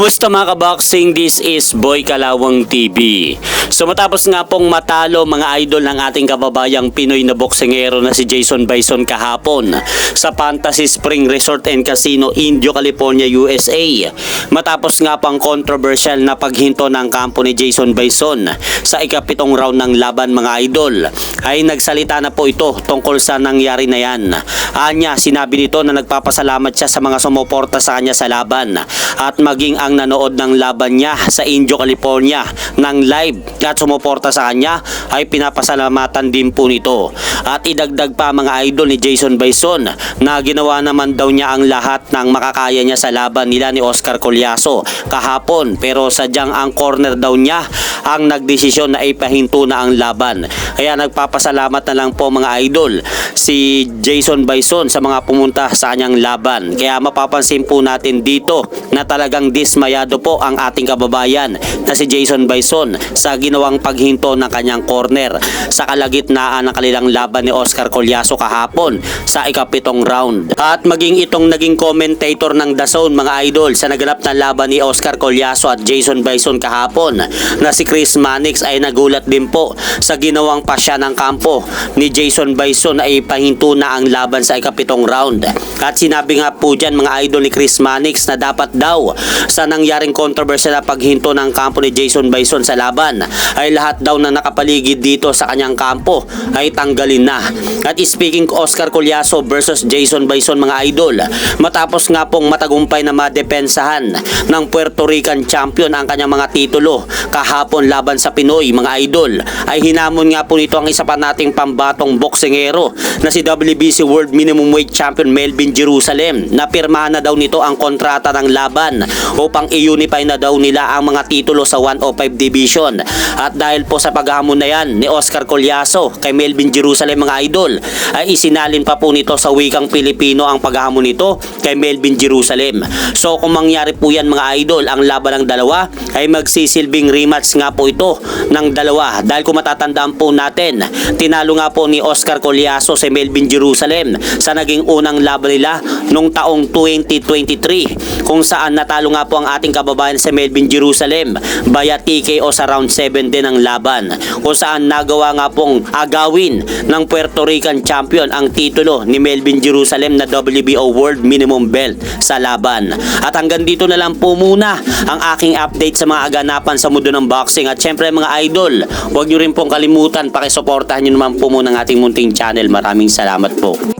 Kumusta mga kaboxing? This is Boy Kalawang TV. So matapos nga pong matalo mga idol ng ating kababayang Pinoy na boksingero na si Jason Bison kahapon sa Fantasy Spring Resort and Casino, Indio, California, USA. Matapos nga pang controversial na paghinto ng kampo ni Jason Bison sa ikapitong round ng laban mga idol ay nagsalita na po ito tungkol sa nangyari na yan. Anya, sinabi nito na nagpapasalamat siya sa mga sumuporta sa kanya sa laban at maging ang nanood ng laban niya sa Indio, California ng live at sumuporta sa kanya ay pinapasalamatan din po nito. At idagdag pa mga idol ni Jason Bison na ginawa naman daw niya ang lahat ng makakaya niya sa laban nila ni Oscar Colyaso kahapon pero sadyang ang corner daw niya ang nagdesisyon na ipahinto na ang laban. Kaya nagpapasalamat na lang po mga idol si Jason Bison sa mga pumunta sa kanyang laban. Kaya mapapansin po natin dito na talagang dismayado po ang ating kababayan na si Jason Bison sa ginawang paghinto ng kanyang corner sa kalagitnaan ng kanilang laban ni Oscar Colyaso kahapon sa ikapitong round. At maging itong naging commentator ng The Zone mga idol sa naganap na laban ni Oscar Colyaso at Jason Bison kahapon na si Chris Mannix ay nagulat din po sa ginawang pasya ng kampo ni Jason Bison na ipahinto na ang laban sa ikapitong round. At sinabi nga po dyan mga idol ni Chris Mannix na dapat daw sa nangyaring controversial na paghinto ng kampo ni Jason Bison sa laban ay lahat daw na nakapaligid dito sa kanyang kampo ay tanggalin na. At speaking Oscar Colyaso versus Jason Bison mga idol, matapos nga pong matagumpay na madepensahan ng Puerto Rican champion ang kanyang mga titulo kahapon laban sa Pinoy mga idol, ay hinamon nga po nito ang isa pa nating pambatong boksingero na si WBC World Minimum Weight Champion Melvin Jerusalem na pirmahan na daw nito ang kontrata ng laban upang i-unify na daw nila ang mga titulo sa 105 division. At dahil po sa paghamon na yan ni Oscar Colyaso kay Melvin Jerusalem mga idol, ay isinalin pa po nito sa wikang Pilipino ang paghamon nito kay Melvin Jerusalem. So kung mangyari po yan mga idol, ang laban ng dalawa ay magsisilbing rematch nga po ito ng dalawa. Dahil kung matatandaan po natin, tinalo nga po ni Oscar Colyaso si Melvin Jerusalem sa naging unang laban nila nung taong 2023 kung saan natalo nga po ang ating kababayan si Melvin Jerusalem via TKO sa round 7 din ng laban kung saan nagawa nga pong agawin ng Puerto Rican champion ang titulo ni Melvin Jerusalem na WBO World Minimum Belt sa laban. At hanggang dito na lang po muna ang aking update sa mga aganapan sa mundo ng boxing at syempre mga idol, huwag nyo rin pong kalimutan pakisuportahan nyo naman po muna ang ating munting channel. Maraming salamat po.